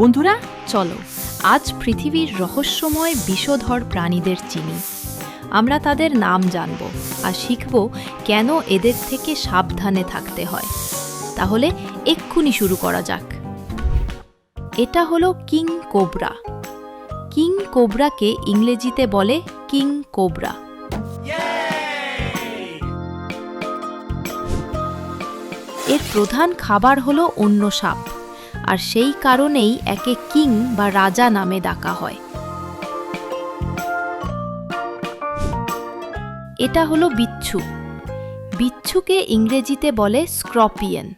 বন্ধুরা, চলো, আজ পৃথিবীর রহস্যময় বিষধর প্রাণীদের চিনি। আমরা তাদের নাম জানব আর শিখব কেন এদের থেকে সাবধানে থাকতে হয়। তাহলে এক্ষুনি শুরু করা যাক। এটা হলো কিং কোবরা। কিং কোবরাকে ইংরেজিতে বলে কিং কোবরা। এর প্রধান খাবার হলো অন্য সাপ। আর সেই কারণেই একে কিং বা রাজা নামে ডাকা হয়। এটা হলো বিচ্ছু। বিচ্ছুকে ইংরেজিতে বলে স্ক্রপিয়ন।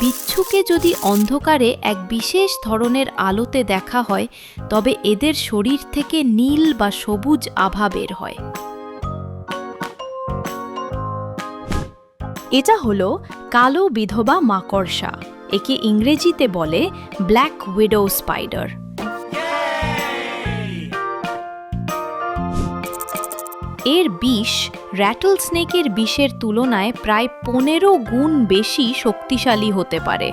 বিচ্ছুকে যদি অন্ধকারে এক বিশেষ ধরনের আলোতে দেখা হয়, তবে এদের শরীর থেকে নীল বা সবুজ আভা বের হয়। এটা হলো কালো বিধবা মাকড়সা, একে ইংরেজিতে বলে ব্ল্যাক উইডো স্পাইডার। এর বিষ র্যাটল স্নেকের বিষের তুলনায় প্রায় পনেরো গুণ বেশি শক্তিশালী হতে পারে।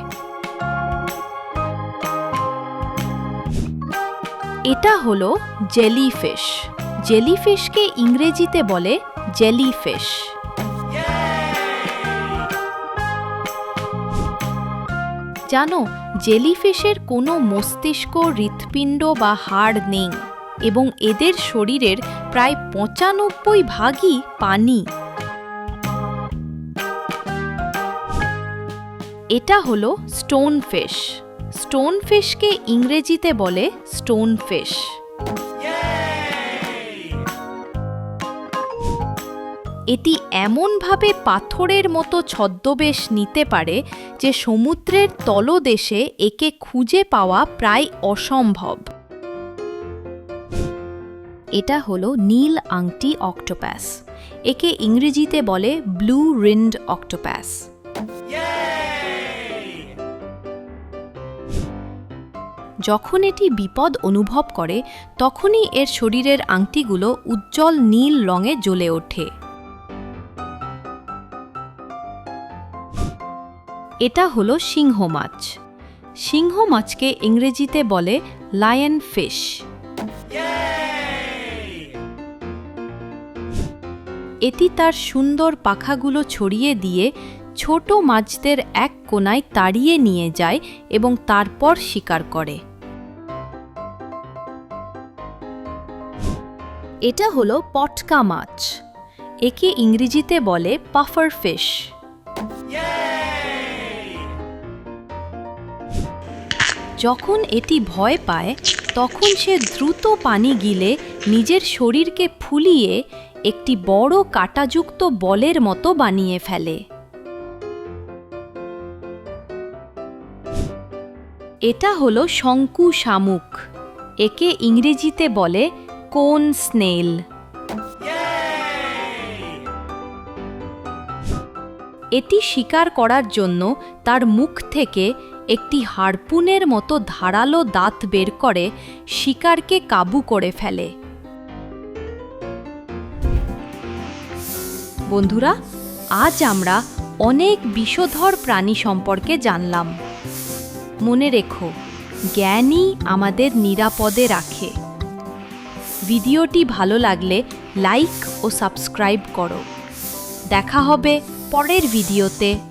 এটা হলো জেলিফিশ, জেলিফিশকে ইংরেজিতে বলে জেলিফিশ। জানো, জেলিফিশের কোনো মস্তিষ্ক, হৃৎপিণ্ড বা হাড় নেই এবং এদের শরীরের প্রায় পঁচানব্বই ভাগই পানি। এটা হলো স্টোন ফিশকে ইংরেজিতে বলে স্টোনফিশ এটি এমনভাবে পাথরের মতো ছদ্মবেশ নিতে পারে যে সমুদ্রের তলদেশে একে খুঁজে পাওয়া প্রায় অসম্ভব। এটা হলো নীল আংটি অক্টোপ্যাস একে ইংরেজিতে বলে ব্লু রিন্ড অক্টোপ্যাস যখন এটি বিপদ অনুভব করে, তখনই এর শরীরের আংটিগুলো উজ্জ্বল নীল রঙে জ্বলে ওঠে। এটা হলো সিংহ মাছ। সিংহ মাছকে ইংরেজিতে বলে লায়ন ফিশ এটি তার সুন্দর পাখাগুলো ছড়িয়ে দিয়ে ছোট মাছদের এক কোনায় তাড়িয়ে নিয়ে যায় এবং তারপর শিকার করে। এটা হলো পটকা মাছ। একে ইংরেজিতে বলে পাফার ফিশ যখন এটি ভয় পায়, তখন সে দ্রুত পানি গিলে নিজের শরীরকে ফুলিয়ে একটি বড় কাঁটাযুক্ত বলের মতো বানিয়ে ফেলে। এটা হলো শঙ্কু শামুক, একে ইংরেজিতে বলে কোন স্নেল। এটি শিকার করার জন্য তার মুখ থেকে একটি হারপুনের মতো ধারালো দাঁত বের করে শিকারকে কাবু করে ফেলে। বন্ধুরা, আজ আমরা অনেক বিষধর প্রাণী সম্পর্কে জানলাম। মনে রেখো, জ্ঞানই আমাদের নিরাপদে রাখে। ভিডিওটি ভালো লাগলে লাইক ও সাবস্ক্রাইব করো। দেখা হবে পরের ভিডিওতে।